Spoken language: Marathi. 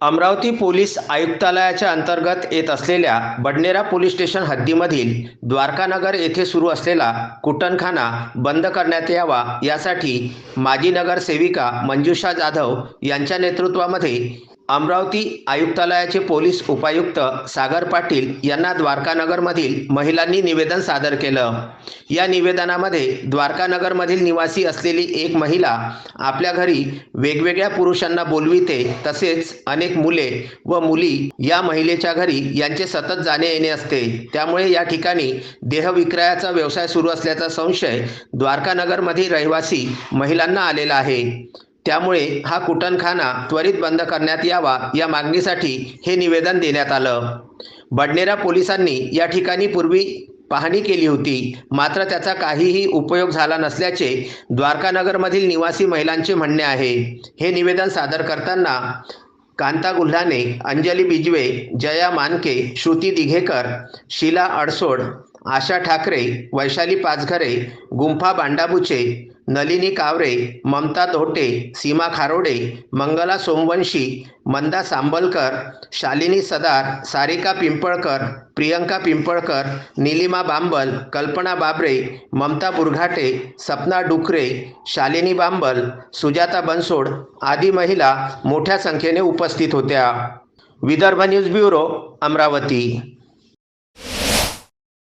अमरावती पोलीस आयुक्तालयाच्या अंतर्गत येत असलेल्या बडनेरा पोलीस स्टेशन हद्दीमधील द्वारकानगर येथे सुरू असलेला कुटणखाना बंद करण्यात यावा यासाठी माजी नगरसेविका मंजुषा जाधव यांच्या नेतृत्वामध्ये अमरावती आयुक्तालयाचे पोलीस उपायुक्त सागर पाटील यांना द्वारकानगरमधील महिलांनी निवेदन सादर केलं. या निवेदनामध्ये द्वारकानगरमधील निवासी असलेली एक महिला आपल्या घरी वेगवेगळ्या पुरुषांना बोलविते तसेच अनेक मुले व मुली या महिलेच्या घरी यांचे सतत जाणे येणे असते. त्यामुळे या ठिकाणी देहविक्रयाचा व्यवसाय सुरू असल्याचा संशय द्वारकानगरमधील रहिवासी महिलांना आलेला आहे. त्यामुळे हा कुटणखाना त्वरित बंद करण्यात यावा या मागणीसाठी हे निवेदन देण्यात आलं. बडनेरा पोलिसांनी या ठिकाणी पूर्वी पाहणी केली होती. मात्र त्याचा काहीही उपयोग झाला नसल्याचे द्वारकानगरमधील निवासी महिलांचे म्हणणे आहे. हे निवेदन सादर करताना कांता गुल्हाने अंजली बिजवे जया मानके श्रुती दिघेकर शीला अडसोड आशा ठाकरे वैशाली पाचघरे गुंफा बांडाबुचे नलिनी कावरे ममता धोटे सीमा खारोडे मंगला सोमवंशी मंदा सांबलकर शालिनी सदार सारिका पिंपळकर प्रियंका पिंपळकर निलिमा बांबल कल्पना बाबरे ममता बुरघाटे सपना डुकरे शालिनी बांबल सुजाता बनसोड आदी महिला मोठ्या संख्येने उपस्थित होत्या. Vidarbha news bureau Amravati.